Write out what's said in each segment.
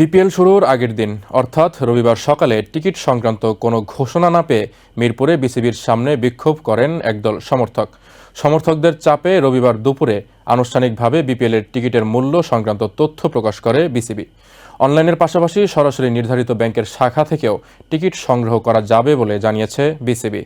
BPL শুরুর আগের দিন, অর্থাৎ রবিবার সকালে টিকিট সংক্রান্ত কোনো ঘোষণা না পেয়ে মিরপুরে বিসিবির সামনে বিক্ষোভ করেন একদল সমর্থক। সমর্থকদের চাপে রবিবার দুপুরে আনুষ্ঠানিকভাবে বিপিএলের টিকিটের মূল্য সংক্রান্ত তথ্য প্রকাশ করে বিসিবি। অনলাইনের পাশাপাশি সরাসরি নির্ধারিত ব্যাংকের শাখা থেকেও টিকিট সংগ্রহ করা যাবে বলে জানিয়েছে বিসিবি।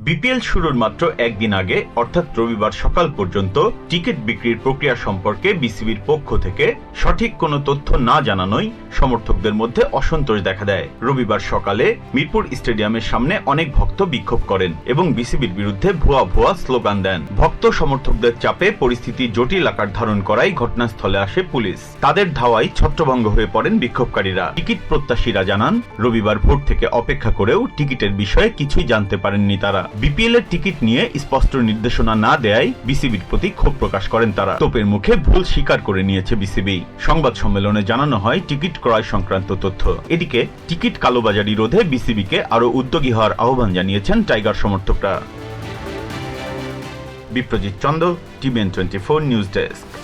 বিপিএল শুরুর মাত্র একদিন আগে, অর্থাৎ রবিবার সকাল পর্যন্ত, টিকিট বিক্রির প্রক্রিয়া সম্পর্কে বিসিবির পক্ষ থেকে সঠিক কোনো তথ্য না জানানোই সমর্থকদের মধ্যে অসন্তোষ দেখা দেয়। রবিবার সকালে মিরপুর স্টেডিয়ামের সামনে অনেক ভক্ত বিক্ষোভ করেন এবং বিসিবির বিরুদ্ধে ভুয়া ভুয়া স্লোগান দেন। ভক্ত সমর্থকদের চাপে পরিস্থিতি জটিল আকার ধারণ করায় ঘটনাস্থলে আসে পুলিশ। তাদের ধাওয়ায় ছত্রভঙ্গ হয়ে পড়েন বিক্ষোভকারীরা। টিকিট প্রত্যাশীরা জানান, রবিবার ভোর থেকে অপেক্ষা করেও টিকিটের বিষয়ে কিছুই জানতে পারেননি তারা। বিপিএল এর টিকিট নিয়ে স্পষ্ট নির্দেশনা না দেয়ায় বিসিবির প্রতি ক্ষোভ প্রকাশ করেন তারা। তোপের মুখে ভুল স্বীকার করে নিয়েছে বিসিবি। সংবাদ সম্মেলনে জানানো হয় টিকিট ক্রয় সংক্রান্ত তথ্য। এদিকে টিকিট কালোবাজারি রোধে বিসিবিকে আরও উদ্যোগী হওয়ার আহ্বান জানিয়েছেন টাইগার সমর্থকরা। Biprajit Chanda, TVN twenty four news desk.